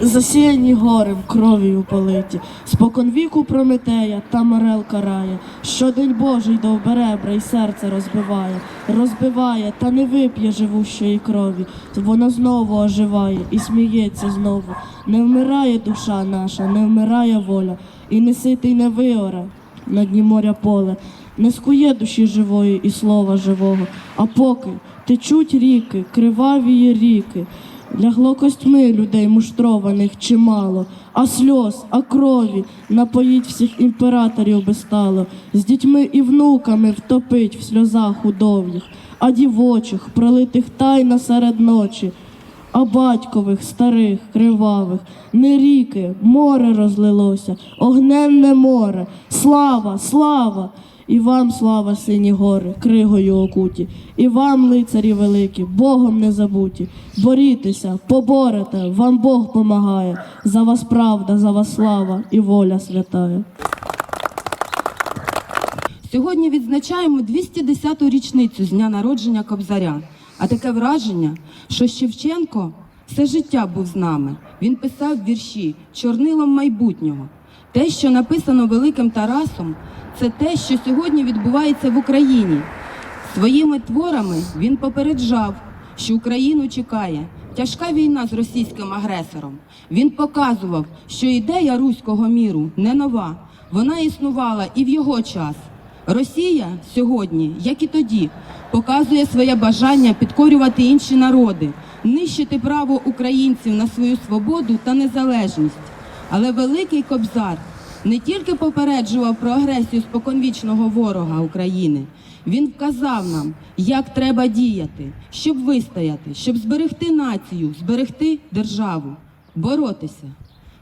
Засіяні горем, кров'ю политі, спокон віку Прометея та Морел карає, щодень Божий довберебра й серце розбиває, розбиває, та не вип'є живущої крові. Воно знову оживає і сміється знову. Не вмирає душа наша, не вмирає воля, і не ситий не виоре на дні моря поле, не скує душі живої і слова живого, а поки течуть ріки, криваві ріки. Лягло костьми людей муштрованих чимало, а сльоз, а крові напоїть всіх імператорів безстало, з дітьми і внуками втопить в сльозах удов'їх, а дівочих, пролитих тайна серед ночі, а батькових, старих, кривавих, не ріки, море розлилося, огненне море, слава, слава! І вам слава, сині гори, кригою окуті, і вам, лицарі великі, Богом не забуті. Борітеся, поборете, вам Бог помагає. За вас правда, за вас слава і воля святая. Сьогодні відзначаємо 210-ту річницю з дня народження Кобзаря. А таке враження, що Шевченко все життя був з нами. Він писав вірші чорнилом майбутнього. Те, що написано великим Тарасом, це те, що сьогодні відбувається в Україні. Своїми творами він попереджав, що Україну чекає тяжка війна з російським агресором. Він показував, що ідея руського міру не нова. Вона існувала і в його час. Росія сьогодні, як і тоді, показує своє бажання підкорювати інші народи, нищити право українців на свою свободу та незалежність. Але великий Кобзар не тільки попереджував про агресію споконвічного ворога України, він вказав нам, як треба діяти, щоб вистояти, щоб зберегти націю, зберегти державу, боротися.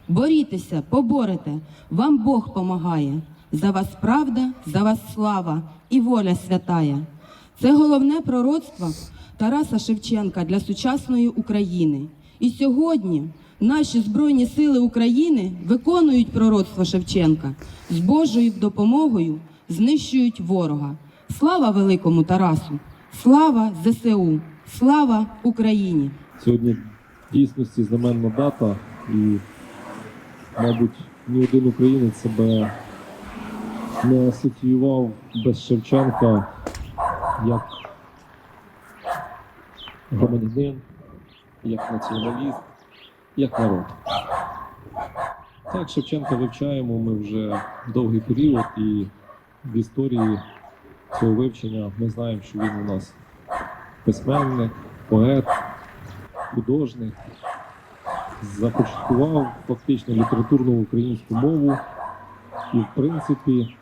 Борітеся, поборете, вам Бог помагає. За вас правда, за вас слава і воля святая. Це головне пророцтво Тараса Шевченка для сучасної України. І сьогодні наші Збройні сили України виконують пророцтво Шевченка з Божою допомогою знищують ворога. Слава великому Тарасу! Слава ЗСУ! Слава Україні! Сьогодні дійсності знаменна дата, і, мабуть, ні один українець себе не асоціював без Шевченка як громадянин, як націоналіст, як народ. Так, Шевченка вивчаємо ми вже довгий період, і в історії цього вивчення ми знаємо, що він у нас письменник, поет, художник, започаткував фактично літературну українську мову і, в принципі,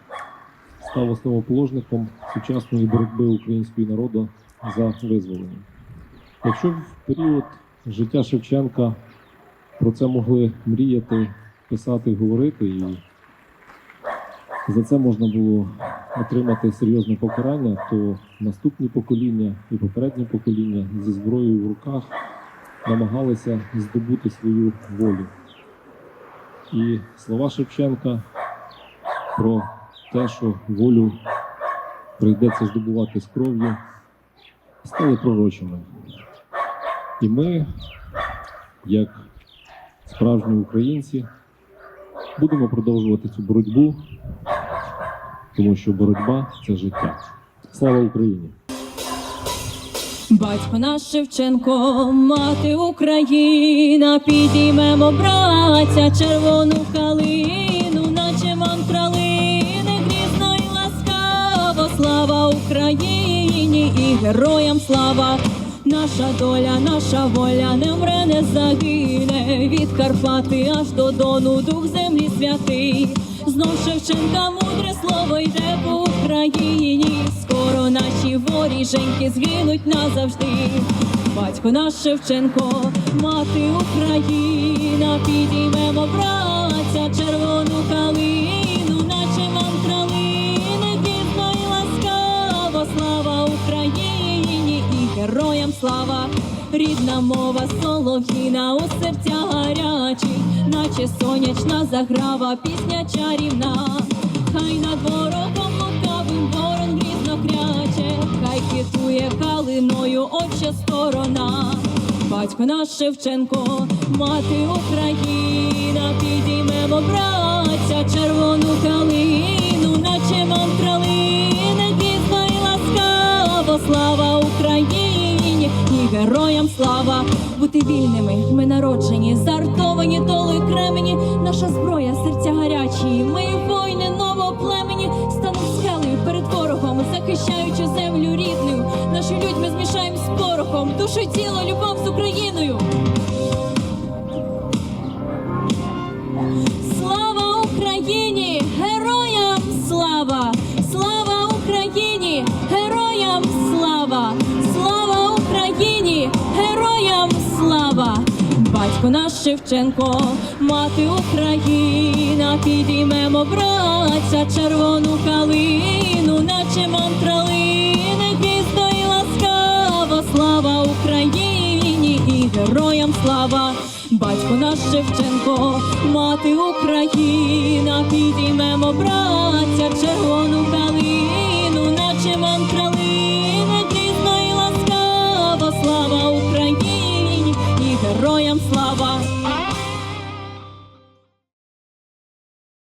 став основоположником сучасної боротьби українського народу за визволення. Якщо в період життя Шевченка про це могли мріяти, писати, говорити, і за це можна було отримати серйозне покарання, то наступні покоління і попередні покоління зі зброєю в руках намагалися здобути свою волю. І слова Шевченка про те, що волю прийдеться здобувати з кров'ю, стали пророчими. І ми, як справжні українці, будемо продовжувати цю боротьбу, тому що боротьба це життя. Слава Україні! Батько наш Шевченко, мати Україна, підіймемо браття червону калину, наче ман кралини, грізно й ласкаво, слава Україні і героям слава. Наша доля, наша воля не вмре, не загине від Карпати аж до Дону, дух землі святий. Знов Шевченка мудре слово йде по Україні. Скоро наші воріженьки згинуть назавжди. Батько наш Шевченко, мати Україна, підіймемо браття слава, рідна мова, солохіна у серця гарячий, наче сонячна заграва, пісня чарівна, хай над ворогом лукавим ворон грізно кряче, хай хитує калиною отча сторона, батько наш Шевченко, мати Україна, підіймемо, братця, червону калину, наче мантрали. Вільними ми народжені, зартовані долою кремені, наша зброя, серця гарячі. Ми воїни Батько наш Шевченко, мати Україна, підіймемо браття червону калину, наче мантралини, грізно і ласкаво, слава Україні і героям слава! Батько наш Шевченко, мати Україна, підіймемо браття червону калину,